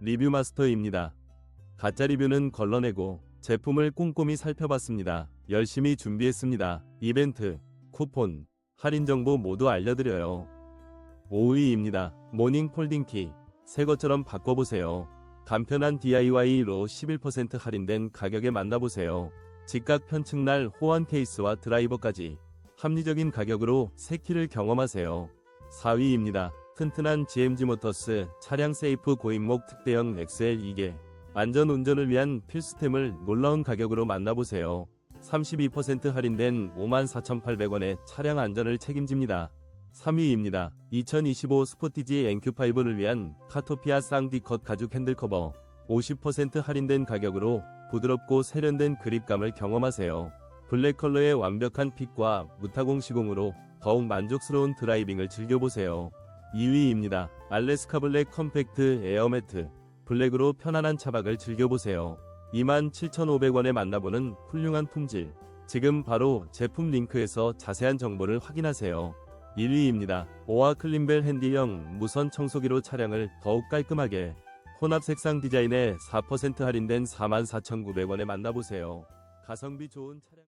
리뷰 마스터입니다. 가짜 리뷰는 걸러내고 제품을 꼼꼼히 살펴봤습니다. 열심히 준비했습니다. 이벤트, 쿠폰, 할인 정보 모두 알려드려요. 5위입니다. 모닝 폴딩키. 새 것처럼 바꿔보세요. 간편한 DIY로 11% 할인된 가격에 만나보세요. 직각 편측날 호환 케이스와 드라이버까지 합리적인 가격으로 새 키를 경험하세요. 4위입니다. 튼튼한 GMG 모터스 차량 세이프 고인목 특대형 XL 2개 안전 운전을 위한 필수템을 놀라운 가격으로 만나보세요. 32% 할인된 54,800원에 차량 안전을 책임집니다. 3위입니다. 2025 스포티지 NQ5를 위한 카토피아 쌍디컷 가죽 핸들 커버 50% 할인된 가격으로 부드럽고 세련된 그립감을 경험하세요. 블랙 컬러의 완벽한 핏과 무타공 시공으로 더욱 만족스러운 드라이빙을 즐겨보세요. 2위입니다. 알래스카 블랙 컴팩트 에어매트 블랙으로 편안한 차박을 즐겨보세요. 27,500원에 만나보는 훌륭한 품질. 지금 바로 제품 링크에서 자세한 정보를 확인하세요. 1위입니다. 오아 클린벨 핸디형 무선 청소기로 차량을 더욱 깔끔하게 혼합 색상 디자인에 4% 할인된 44,900원에 만나보세요. 가성비 좋은 차량